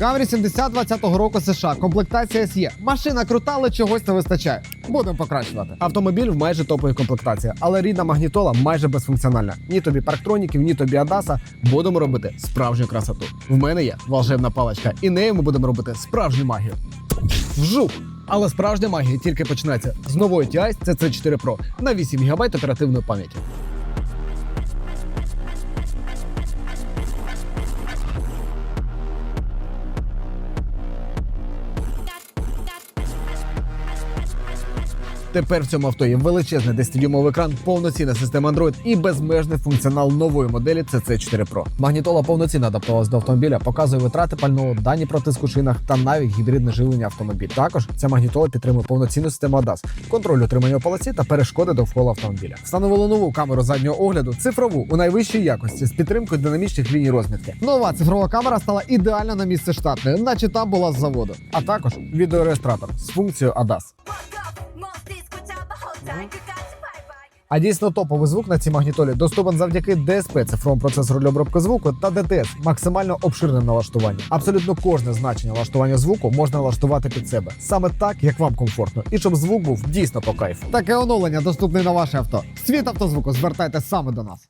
Camry 70 20-го року США, комплектація SE. Машина крута, але чогось не вистачає. Будемо покращувати. Автомобіль в майже топовій комплектації, але рідна магнітола майже безфункціональна. Ні тобі парктроніків, ні тобі Адаса. Будемо робити справжню красоту. В мене є волшебна паличка, і нею ми будемо робити справжню магію. Вжух! Але справжня магія тільки починається з нової TI CC4 Pro на 8 ГБ оперативної пам'яті. Тепер в цьому авто є величезний 10-дюймовий екран, повноцінна система Android і безмежний функціонал нової моделі CC4 Pro. Магнітола повноцінно адаптувалась до автомобіля, показує витрати пального, дані про тиск у шинах та навіть гібридне живлення автомобіля. Також ця магнітола підтримує повноцінну систему ADAS, контроль утримання у полоці та перешкоди довкола автомобіля. Встановили нову камеру заднього огляду, цифрову у найвищій якості з підтримкою динамічних ліній розмітки. Нова цифрова камера стала ідеально на місце штатної, наче там була з заводу. А також відеореєстратор з функцією ADAS. А дійсно топовий звук на цій магнітолі доступен завдяки DSP, цифровому процесору для обробки звуку, та DTS, максимально обширним налаштуванням. Абсолютно кожне значення налаштування звуку можна налаштувати під себе саме так, як вам комфортно, і щоб звук був дійсно по кайфу. Таке оновлення доступне на ваше авто. Світ автозвуку звертайте саме до нас.